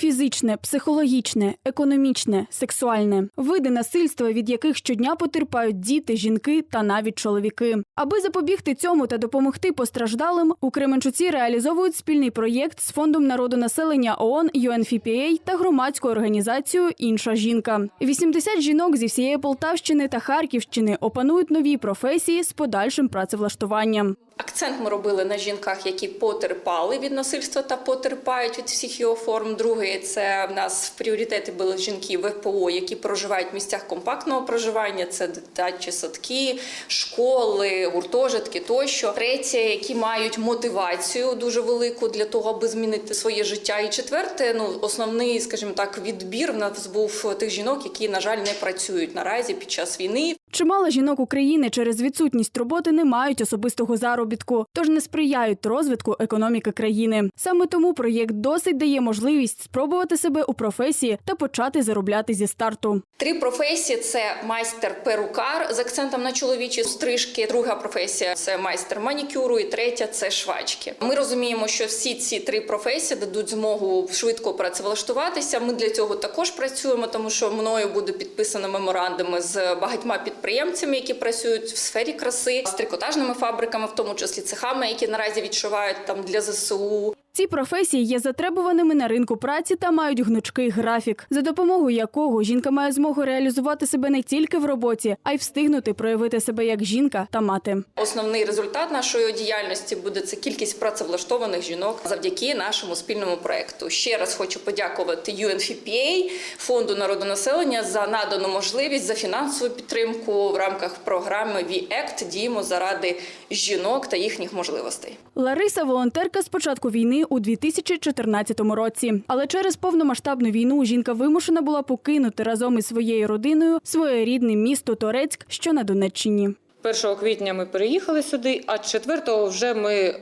Фізичне, психологічне, економічне, сексуальне види насильства, від яких щодня потерпають діти, жінки та навіть чоловіки. Аби запобігти цьому та допомогти постраждалим, у Кременчуці реалізовують спільний проєкт з фондом народонаселення ООН UNFPA та громадською організацією Інша жінка. 80 жінок зі всієї Полтавщини та Харківщини опанують нові професії з подальшим працевлаштуванням. Акцент ми робили на жінках, які потерпали від насильства та потерпають від всіх його форм. Другий це в нас в пріоритеті були жінки ВПО, які проживають в місцях компактного проживання. Це дитячі садки, школи, гуртожитки тощо. Третє, які мають мотивацію дуже велику для того, аби змінити своє життя. І четверте, ну основний, скажімо так, відбір в нас був тих жінок, які на жаль не працюють наразі під час війни. Чимало жінок України через відсутність роботи не мають особистого заробітку, тож не сприяють розвитку економіки країни. Саме тому проєкт досить дає можливість спробувати себе у професії та почати заробляти зі старту. Три професії це майстер-перукар з акцентом на чоловічі стрижки. Друга професія це майстер манікюру, і третя це швачки. Ми розуміємо, що всі ці три професії дадуть змогу швидко працевлаштуватися. Ми для цього також працюємо, тому що мною буде підписано меморандуми з багатьма підприємцями, які працюють в сфері краси, з трикотажними фабриками, в тому числі цехами, які наразі відшивають там для ЗСУ. Ці професії є затребуваними на ринку праці та мають гнучкий графік, за допомогою якого жінка має змогу реалізувати себе не тільки в роботі, а й встигнути проявити себе як жінка та мати. Основний результат нашої діяльності буде це кількість працевлаштованих жінок завдяки нашому спільному проекту. Ще раз хочу подякувати UNFPA, фонду народонаселення за надану можливість за фінансову підтримку в рамках програми VECT діємо заради жінок та їхніх можливостей. Лариса волонтерка з початку війни у 2014 році. Але через повномасштабну війну жінка вимушена була покинути разом із своєю родиною своє рідне місто Торецьк, що на Донеччині. 1 квітня ми переїхали сюди, а 4 вже ми е,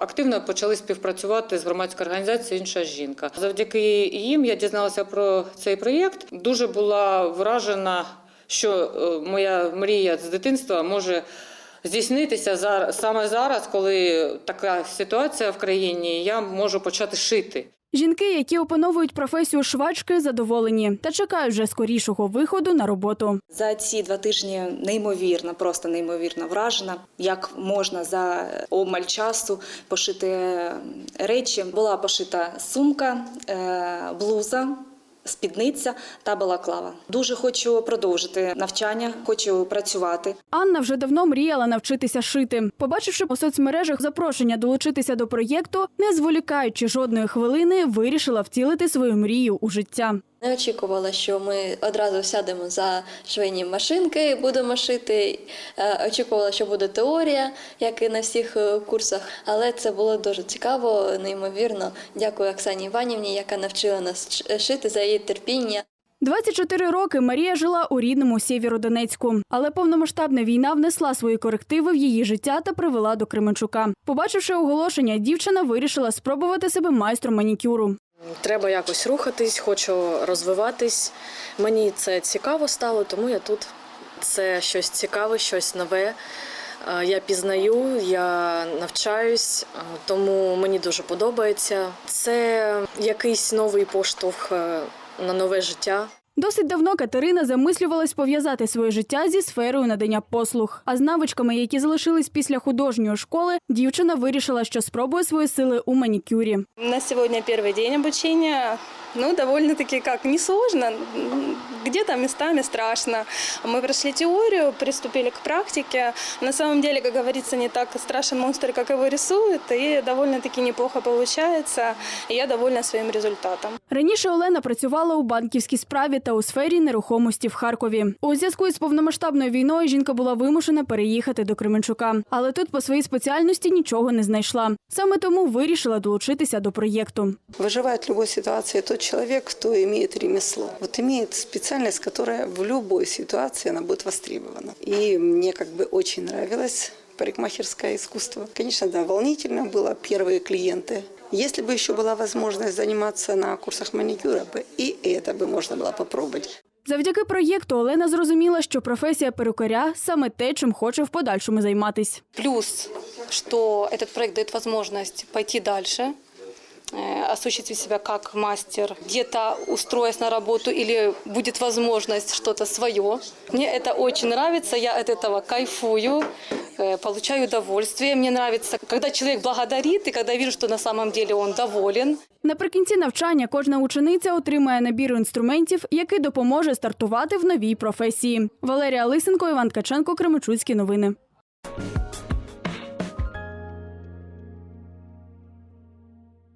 активно почали співпрацювати з громадською організацією Інша жінка. Завдяки їм я дізналася про цей проєкт. Дуже була вражена, що е, моя мрія з дитинства може здійснитися зараз саме зараз, коли така ситуація в країні. Я можу почати шити. Жінки, які опановують професію швачки, задоволені та чекають вже скорішого виходу на роботу. За ці два тижні неймовірно, просто неймовірно вражена, як можна за обмаль часу пошити речі. Була пошита сумка, е, блуза. Спідниця та балаклава. Дуже хочу продовжити навчання, хочу працювати. Анна вже давно мріяла навчитися шити. Побачивши у соцмережах запрошення долучитися до проєкту, не зволікаючи жодної хвилини, вирішила втілити свою мрію у життя. Не очікувала, що ми одразу сядемо за швейні машинки, будемо шити. Е, Очікувала, що буде теорія, як і на всіх е, курсах. Але це було дуже цікаво, неймовірно. Дякую Оксані Іванівні, яка навчила нас шити за її терпіння. 24 роки Марія жила у рідному Сєвєродонецьку, але повномасштабна війна внесла свої корективи в її життя та привела до Кременчука. Побачивши оголошення, дівчина вирішила спробувати себе майстром манікюру. Треба якось рухатись, хочу розвиватись. Мені це цікаво стало, тому я тут. Це щось цікаве, щось нове. Е, Я пізнаю, я навчаюсь, е, тому мені дуже подобається. Це якийсь новий поштовх е, на нове життя. Досить давно Катерина замислювалась пов'язати своє життя зі сферою надання послуг. А з навичками, які залишились після художньої школи, дівчина вирішила, що спробує свої сили у манікюрі. На сьогодні перший день обучения. Ну, довольно-таки как, несложно, где-то местами страшно. Мы прошли теорию, приступили к практике. На самом деле, как говорится, не так страшен монстр, как его рисуют, и довольно-таки неплохо получается. И я довольна своим результатом. Раніше Олена працювала у банківській справі та у сфері нерухомості в Харкові. У зв'язку із повномасштабною війною жінка була вимушена переїхати до Кременчука, але тут по своїй спеціальності нічого не знайшла. Саме тому вирішила долучитися до проєкту. Выживает в любой ситуации тот человек, кто имеет ремесло. Вот имеет специальность, которая в любой ситуации она будет востребована. И мне как бы очень нравилось парикмахерское искусство. Конечно, да, волнительно было первые клиенты. Если бы еще была возможность заниматься на курсах маникюра, бы и это бы можно было попробовать. Завдяки проєкту Олена зрозуміла, що професія перукаря саме те, чим хоче в подальшому займатись. Плюс, что этот проект дает возможность пойти дальше, э, осуществить себя как мастер, где-то устроясь на работу или будет возможность что-то свое. Мне это очень нравится, я от этого кайфую, э, получаю удовольствие. Мне нравится, когда человек благодарит и когда вижу, что на самом деле он доволен. Наприкінці навчання кожна учениця отримає набір інструментів, який допоможе стартувати в новій професії. Валерія Лисенко, Іван Ткаченко, Кременчуцькі новини.